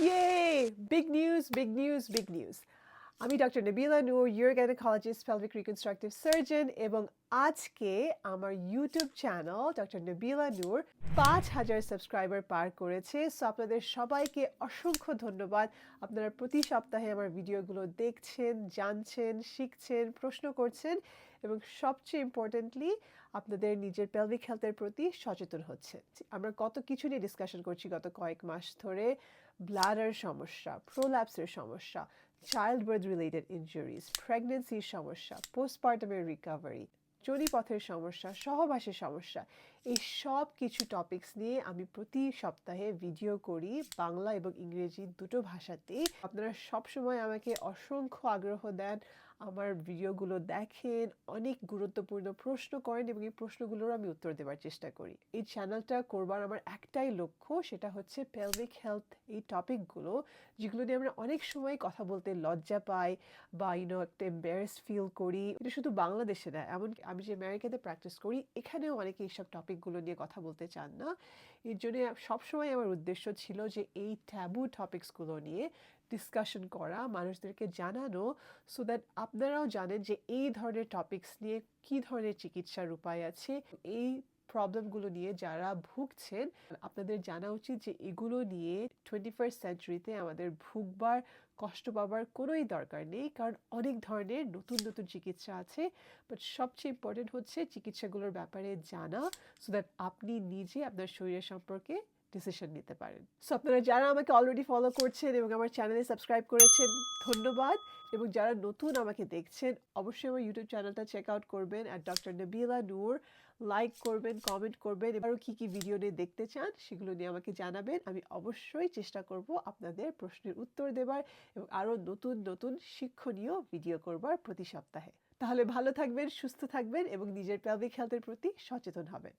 Yay! Big news, big news, big news. আমি doctor Nabila Noor your gynaecologist pelvic reconstructive surgeon এবং আজকে আমার YouTube channel doctor Nabila Noor পাঁচ হাজার subscriber পার করেছে। সো আপনাদের সবাইকে অসংখ্য ধন্যবাদ। আপনারা প্রতি সপ্তাহে আমার ভিডিওগুলো দেখছেন, জানছেন, শিখছেন, প্রশ্ন করছেন এবং সবচেয়ে ইম্পর্টেন্টলি আপনাদের নিজের পেলভিক হেলথের প্রতি সচেতন হচ্ছে আমরা কত কিছু নিয়ে ডিসকাশন করছি গত কয়েক মাস ধরে। ব্লাডার সমস্যা প্রোল্যাপসের সমস্যা। চাইল্ড বার্থ রিলেটেড ইনজুরিজ প্রেগনেন্সির সমস্যা পোস্টপার্টামের রিকভারি পথের সমস্যা সহবাসের সমস্যা এই সব কিছু টপিকস নিয়ে আমি প্রতি সপ্তাহে ভিডিও করি বাংলা এবং ইংরেজি দুটো ভাষাতেই আপনারা সবসময় আমাকে অসংখ্য আগ্রহ দেন, আমার ভিডিওগুলো দেখেন, অনেক গুরুত্বপূর্ণ প্রশ্ন করেন এবং এই প্রশ্নগুলোর আমি উত্তর দেওয়ার চেষ্টা করি। এই চ্যানেলটা করবার আমার একটাই লক্ষ্য, সেটা হচ্ছে পেলভিক হেলথ এই টপিকগুলো যেগুলো নিয়ে আমরা অনেক সময় কথা বলতে লজ্জা পাই বা ইউনো একটা এম্বারেস ফিল করি। এটা শুধু বাংলাদেশে না, এমনকি আমি যে আমেরিকাতে প্র্যাকটিস করি, এখানেও অনেকে এইসব টপিকগুলো নিয়ে কথা বলতে চান না। এর জন্য সবসময় আমার উদ্দেশ্য ছিল যে এই ট্যাবু টপিকসগুলো নিয়ে ডিসকাশন করা, মানুষদেরকে জানানো সো দ্যাট আপনারাও জানেন যে এই ধরনের টপিকস নিয়ে কী ধরনের চিকিৎসার উপায় আছে। এই প্রবলেমগুলো নিয়ে যারা ভুগছেন, আপনাদের জানা উচিত যে এগুলো নিয়ে টোয়েন্টি ফার্স্ট সেঞ্চুরিতে আমাদের ভুগবার, কষ্ট পাবার কোনোই দরকার নেই। কারণ অনেক ধরনের নতুন নতুন চিকিৎসা আছে। বাট সবচেয়ে ইম্পর্টেন্ট হচ্ছে চিকিৎসাগুলোর ব্যাপারে জানা সো দ্যাট আপনি নিজে আপনার শরীরের সম্পর্কে ডিসিশন নিতে পারেন। সো আপনারা যারা আমাকে অলরেডি ফলো করছেন এবং আমার চ্যানেলে সাবস্ক্রাইব করেছেন, ধন্যবাদ। এবং যারা নতুন আমাকে দেখছেন, অবশ্যই আমার ইউটিউব চ্যানেলটা চেক আউট করবেন আর ডক্টর নবিলা নূর লাইক করবেন কমেন্ট করবেন, এবারও কী কী ভিডিও নিয়ে দেখতে চান সেগুলো নিয়ে আমাকে জানাবেন। আমি অবশ্যই চেষ্টা করব আপনাদের প্রশ্নের উত্তর দেবার এবং আরও নতুন নতুন শিক্ষণীয় ভিডিও করবার প্রতি সপ্তাহে। তাহলে ভালো থাকবেন, সুস্থ থাকবেন এবং নিজের পেলভিক হেলথের প্রতি সচেতন হবেন।